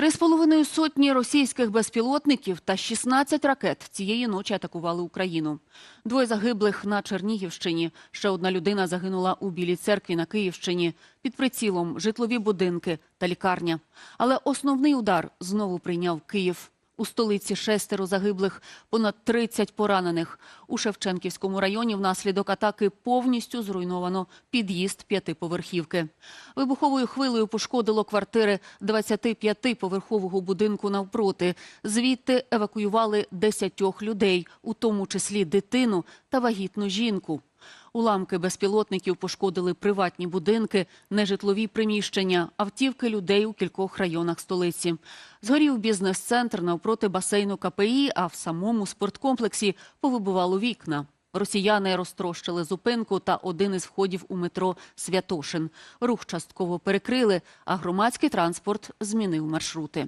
Три з половиною сотні російських безпілотників та 16 ракет цієї ночі атакували Україну. Двоє загиблих на Чернігівщині. Ще одна людина загинула у Білій церкві на Київщині. Під прицілом житлові будинки та лікарня. Але основний удар знову прийняв Київ. У столиці шестеро загиблих, понад 30 поранених. У Шевченківському районі внаслідок атаки повністю зруйновано під'їзд п'ятиповерхівки. Вибуховою хвилею пошкодило квартири 25-поверхового будинку навпроти. Звідти евакуювали 10 людей, у тому числі дитину та вагітну жінку. Уламки безпілотників пошкодили приватні будинки, нежитлові приміщення, автівки людей у кількох районах столиці. Згорів бізнес-центр навпроти басейну КПІ, а в самому спорткомплексі повибивало вікна. Росіяни розтрощили зупинку та один із входів у метро Святошин. Рух частково перекрили, а громадський транспорт змінив маршрути.